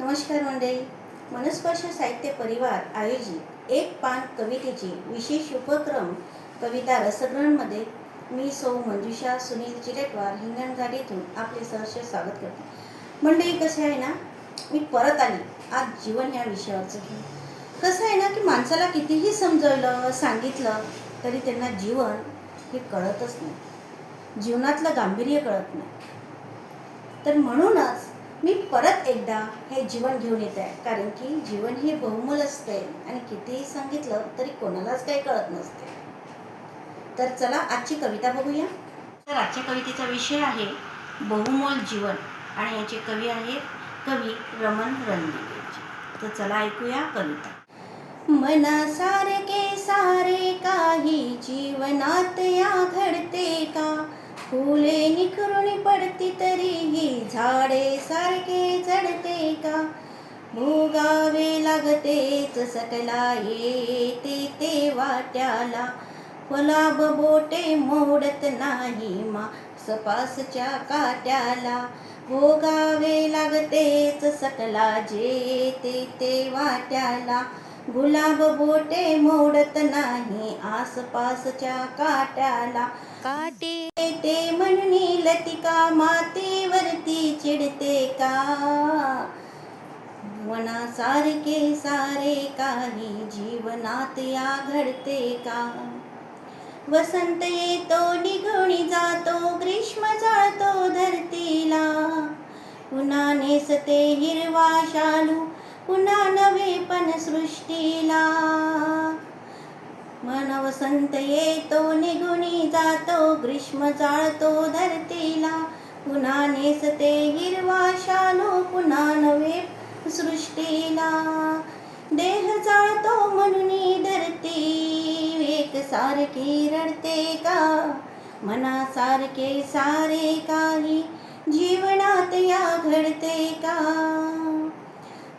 नमस्कार मंडळी. मनस्पर्श साहित्य परिवार आयोजित एक पान कवितेची विशेष उपक्रम कविता रसग्रहणमध्ये मी सौ मंजुषा सुनील चिरेटवार हिंगणघाट आपले सहर्ष स्वागत करते. मंडळी कसं आहे ना? मी परत आली. आज जीवन या विषयावरचं घेऊन कसं आहे ना की माणसाला कितीही समजवलं सांगितलं तरी त्यांना जीवन हे कळतच नाही. जीवनातलं गांभीर्य कळत नाही. तर म्हणूनच मी परत एकदा हे जीवन घेऊन येत आहे कारण की जीवन हे बहुमोल असते आणि कितीही सांगितलं तरी कोणालाच काही कळत नसते. तर चला आजची कविता बघूया. तर आजच्या कवितेचा विषय आहे बहुमोल जीवन आणि याचे कवी आहेत कवी रमण रणदिवेची तर चला ऐकूया कविता. मनासारखे सारे काही जीवनात या घडते का? फुले निखरून पडती तरीही झाडे सारखे चढते का? भोगावे लागतेच सकला येते ते वाट्याला. फुलाब बोटे मोडत नाही मा सपासच्या काट्याला. भोगावे लागतेच सकला जे ते ते वाट्याला. गुलाब बोटे मोडत नाही आसपासच्या काट्याला. काटे. ते म्हणून लतिका मातेवरती चिडते का? वनासारखे सारे काही जीवनात या घडते का? वसंत येतो निघून जातो ग्रीष्म जाळतो धरतीला. पुन्हा नेसते हिरवा शालू पुन्हा नवे पण सृष्टीला. मन वसंत येतो निघुनी जातो ग्रीष्म जाळतो धरतीला. पुन्हा नेसते हिरवा शालू पुन्हा नवे सृष्टीला. देह जाळतो म्हणून धरती एक सारखी रडते का? मनासारखे सारे काही जीवनात या घडते का?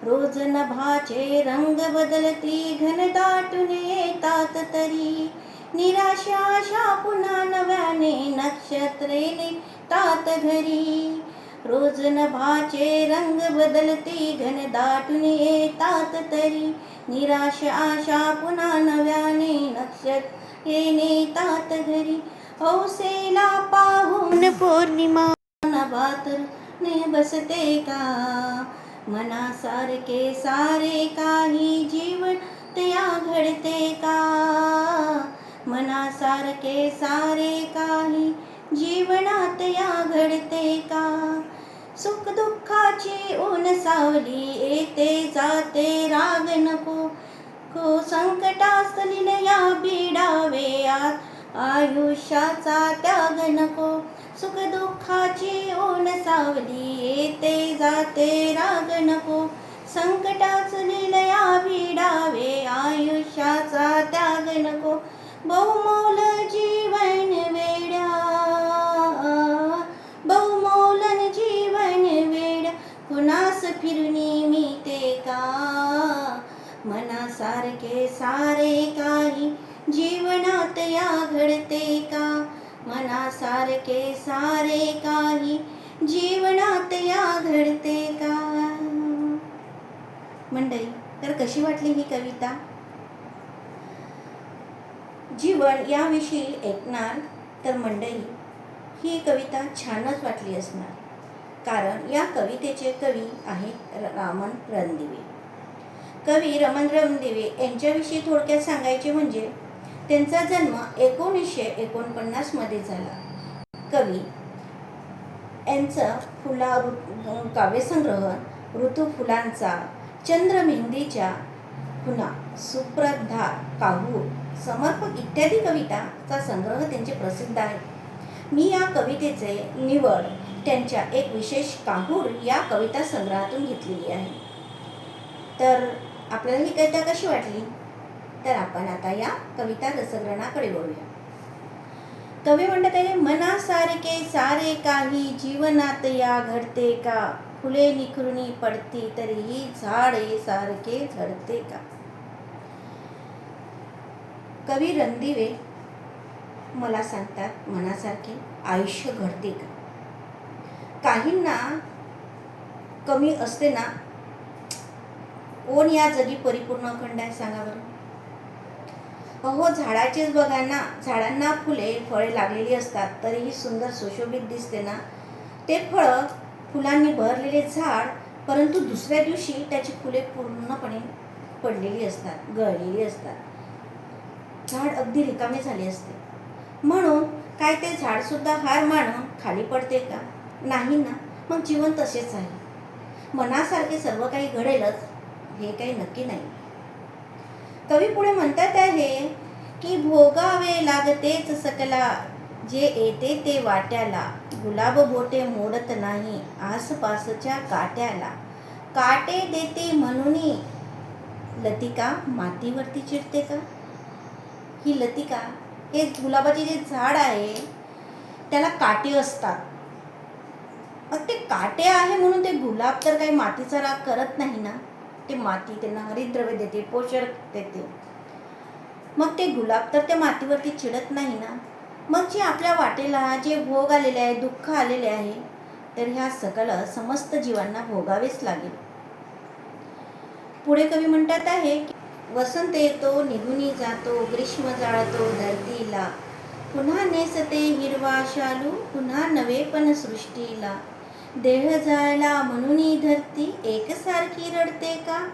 रोज नभाचे रंग बदलती घन दाटून येतात तरी. निराशा आशा पुन्हा नव्याने नक्षत्रे तात घरी. रोज नभाचे रंग बदलती घन दाटून येतात तरी. निराशा आशा पुन्हा नव्याने नक्षत्र नेतात घरी. हौसेला पाहून पौर्णिमा नभात ने बसते का? मनासारखे सारे काही जीवन तया घडते का? मनासारखे सारे काही जीवनात या घडते का? सुख दुःखाची ऊन सावली येते जाते राग नको. को संकटास्तलीन या बिडावे आयुष्याचा त्याग नको. सुख दुःखाची ओन सावली येते जाते राग नको संकटाच निलया भिडावे आयुष्याचा त्याग नको. बहुमोल सारे काही जीवनात या घडते का? मंडळी तर कशी वाटली ही कविता? जीवन याविषयी ऐकणार तर मंडळी ही कविता छानच वाटली असणार. कारण या कवितेचे कवी आहेत रामन रणदिवे. कवी रमन रणदिवे यांच्याविषयी थोडक्यात सांगायचे म्हणजे त्यांचा जन्म एकोणीसशे एकोणपन्नासमध्ये झाला. कवी यांचं फुला काव्यसंग्रह ऋतू फुलांचा चंद्र मेहंदीच्या खुना सुप्रधा काहूर समर्पक इत्यादी कविताचा संग्रह त्यांचे प्रसिद्ध आहे. मी या कवितेचे निवड त्यांच्या एक विशेष काहूर या कविता संग्रहातून घेतलेली आहे. तर आपल्याला ही कविता कशी वाटली? तर आपण आता या कविता रसग्रहणाकडे बोलूया कवी म्हणतात आहे मनासारखे सारे काही जीवनात या घडते का? फुले निखरुणी पडती तरीही झाड हे सारखे झडते का? कवी रणदिवे मला सांगतात मनासारखे आयुष्य घडते का? काहींना कमी असते ना? कोण या जगी परिपूर्ण अखंड आहे सांगा बरं? अहो झाडाचेच बघा ना. झाडांना फुले फळे लागलेली असतात तरीही सुंदर सुशोभित दिसते ना. ते फळं फुलांनी भरलेले झाड परंतु दुसऱ्या दिवशी त्याची फुले पूर्णपणे पडलेली असतात गळलेली असतात. झाड अगदी रिकामे झाले असते. म्हणून काय ते झाडसुद्धा हार मानून खाली पडते का? नाही ना. मग जीवन तसेच आहे. मनासारखे सर्व काही घडेलच हे काही नक्की नाही. कवी पुढे म्हणतात आहे की भोगावे लागतेच सकला जे येते ते वाट्याला. गुलाब बोटे मोडत नाही आसपासच्या काट्याला. काटे देते म्हणून लतिका मातीवरती चिरते का? ही लतिका हे गुलाबाचे जे झाड आहे त्याला काटे असतात. मग ते काटे आहे म्हणून ते गुलाब तर काही मातीचा राग करत नाही ना? ते माती त्यांना हरितद्रव्य देते पोषक देते. मग ते गुलाब तर त्या मातीवरती चिडत नाही ना? मग जे आपल्या वाटेला जे भोग आलेले आहे दुःख आलेले आहे तर ह्या सकल समस्त जीवांना भोगावेच लागेल. पुढे कवी म्हणतात आहे की वसंत येतो निघूनी जातो ग्रीष्म जाळतो धरतीला. पुन्हा नेसते हिरवा शालू पुन्हा नवे पण सृष्टीला. देह जायला म्हणून धरती एकसारखी रडते का?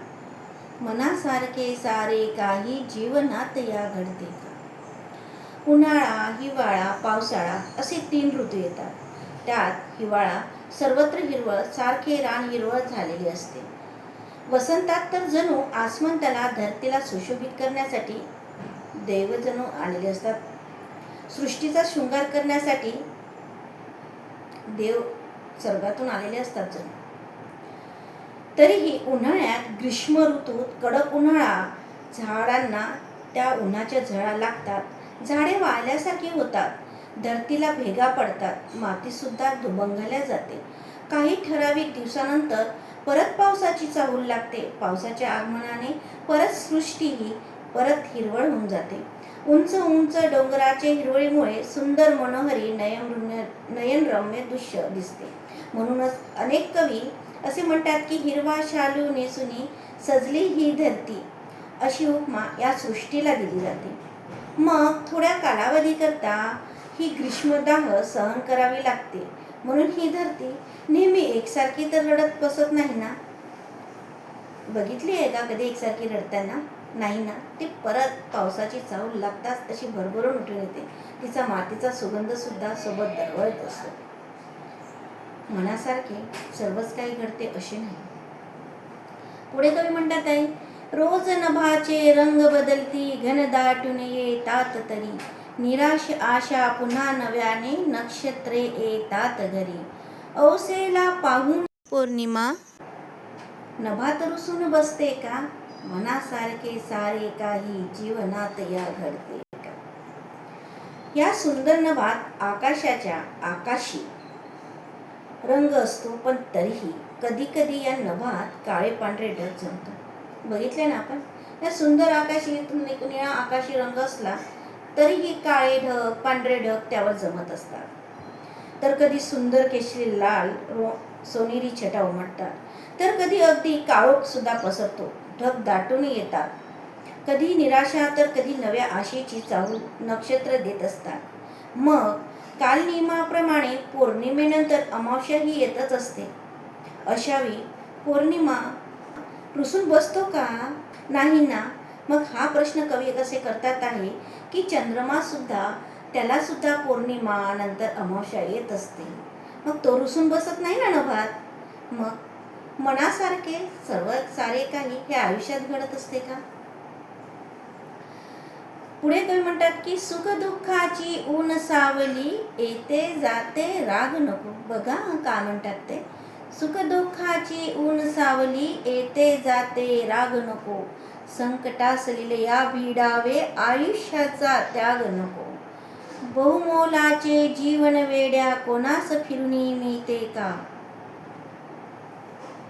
मनासारखे सारे काही जीवनात या घडते का? उन्हाळा हिवाळा पावसाळा असे तीन ऋतू येतात. त्यात हिवाळा सर्वत्र हिरवळ सारखे रान हिरवळ झालेली असते. वसंतात तर जणू आसमंताला धरतीला सुशोभित करण्यासाठी देवजणू आलेले असतात. सृष्टीचा शृंगार करण्यासाठी देव स्वर्गातून आलेले असतात जणू. तरीही उन्हाळ्यात ग्रीष्म ऋतूत कडक उन्हाळा झाडांना त्या उन्हाच्या झळा लागतात. झाडे वाळल्यासारखी होतात. धरतीला भेगा पडतात. मातीसुद्धा दुबंगल्या जाते. काही ठराविक दिवसानंतर परत पावसाची चाहूल लागते. पावसाच्या आगमनाने परत सृष्टी ही परत हिरवळ होऊन जाते. उंच उंच डोंगराचे हिरवळीमुळे सुंदर मनोहरी नयन नयनरम्य दृश्य दिसते. म्हणूनच अनेक कवी असे म्हणतात की हिरवा शालू नेसुनी सजली ही धरती. अशी उपमा या सृष्टीला दिली जाते. मग थोड्या कालावधीकरता ही ग्रीष्मदाह सहन करावी लागते. म्हणून ही धरती नेहमी एकसारखी तर रडत बसत नाही ना? बघितली आहे का कधी एकसारखी रडताना? नाही ना. ती परत पावसाची चव लागताच अशी भरभरून उठून येते. तिचा मातीचा सुगंध सुद्धा सोबत दरवळत असतो. मनासारखे सर्वच काही घडते असे नाही. पुढे कवी म्हणतात आहे रोज नभाचे रंग बदलती घन दाटून येतात तरी. निराश आशा पुन्हा नव्याने नक्षत्रे येतात घरी. औसेला पाहून पौर्णिमा. नभात रुसून बसते का? मनासारखे सारे काही जीवनात या घडते. या सुंदर नभात आकाशाच्या आकाशी रंग असतो पण तरीही कधी कधी या नभात काळे पांढरे ढग जमतात. बघितले ना आपण? या सुंदर आकाशी निळा आकाशी रंग असला तरीही काळे ढग पांढरे ढग त्यावर जमत असतात. तर कधी सुंदर केशरी लाल रो सोनेरी छटा उमटतात. तर कधी अगदी काळोख सुद्धा पसरतो. ढग दाटून येतात. कधी निराशा तर कधी नव्या आशेची चाहूल नक्षत्र देत असतात. मग काल नियमाप्रमाणे पौर्णिमेनंतर अमावस्या ही येतच असते. अशावेळी पौर्णिमा रुसून बसतो का? नाही ना. मग हा प्रश्न कवी कसे करतात आहे की चंद्रमा सुद्धा त्याला सुद्धा पौर्णिमा नंतर अमावस्या येत असते. मग तो रुसून बसत नाही ना नभात मग मनासारखे सर्व सारे काही हे आयुष्यात घडत असते का? पुढे कवी म्हणतात की सुख दुःखाची ऊन सावली येते जाते राग नको. बघा का म्हणतात ते. सुख दुःखाची ऊन सावली येते जाते राग नको. संकटासलेले या भिडावे आयुष्याचा त्याग नको. बहुमोलाचे जीवन वेड्या कोणास मी मिळते का?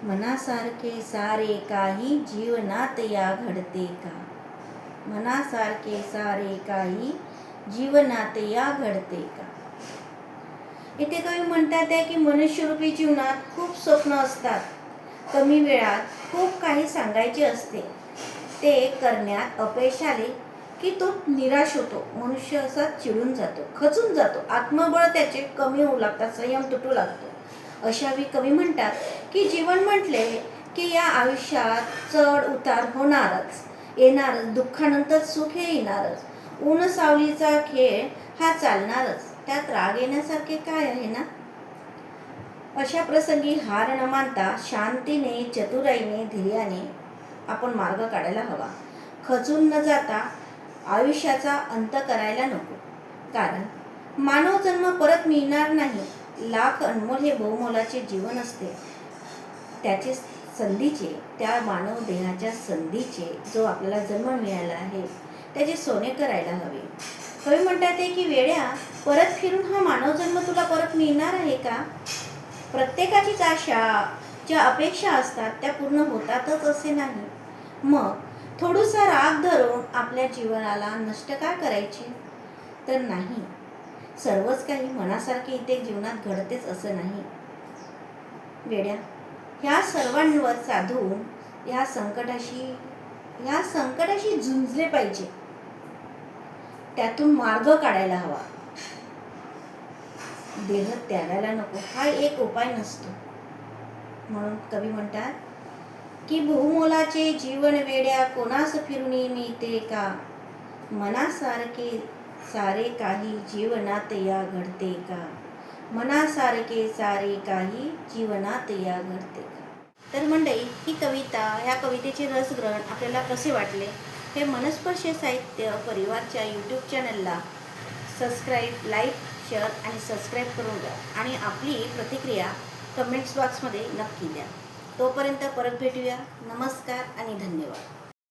मनासारखे सारे काही जीवनात या घडते का? मनासारखे सारे काही जीवनात या घडते का? इथे कवी म्हणतात आहे की मनुष्यरूपी जीवनात खूप स्वप्न असतात. कमी वेळात खूप काही सांगायचे असते. ते करण्यात अपयश आले की तो निराश होतो. मनुष्य असा चिडून जातो खचून जातो. आत्मबळ त्याचे कमी होऊ लागतात संयम तुटू लागतो. अशा कवी म्हणतात की जीवन म्हटले की या आयुष्यात चढ उतार होणारच. येणारच दुःखानंतर सुख हे येणारच. ऊन सावलीचा खेळ हा चालणारच. त्यात राग येण्यासारखे काय आहे ना? अशा प्रसंगी हार न मानता शांतीने चतुराईने धैर्याने आपण मार्ग काढायला हवा. खचून न जाता आयुष्याचा अंत करायला नको. कारण मानव जन्म परत मिळणार नाही. लाख अनमोल हे बहुमोलाचे जीवन असते. त्याचे संधीचे त्या मानव देहाच्या संधीचे जो आपल्याला जन्म मिळाला आहे त्याचे सोने करायला हवे. कवी म्हणतात आहे की वेड्या परत फिरून हा मानव जन्म तुला परत मिळणार आहे का? प्रत्येकाचीच आशा ज्या अपेक्षा असतात त्या पूर्ण होतातच असे नाही. मग थोडूसा राग धरून आपल्या जीवनाला नष्ट का करायचे? तर नाही. सर्वच काही मनासारखे इथे जीवनात घडतेच असं नाही. वेड्या ह्या सर्वांवर साधून ह्या संकटाशी ह्या संकटाशी झुंजले पाहिजे. त्यातून मार्ग काढायला हवा. देह त्यागायला नको. हा एक उपाय नसतो. म्हणून कवी म्हणतात की बहुमोलाचे जीवन वेड्या कोणास फिरून मिळते का? मनासारखे सारे काही जीवनात या घडते का? मनासारखे सारे काही जीवनात या घडते का? तर मंडळी ही कविता ह्या कवितेचे रसग्रहण आपल्याला कसे वाटले? हे मनस्पर्श साहित्य परिवारच्या यूट्यूब चॅनलला सबस्क्राईब लाईक शेअर आणि सबस्क्राईब करून द्या. आणि आपली प्रतिक्रिया कमेंट्स बॉक्समध्ये नक्की द्या. तोपर्यंत परत भेटूया. नमस्कार आणि धन्यवाद.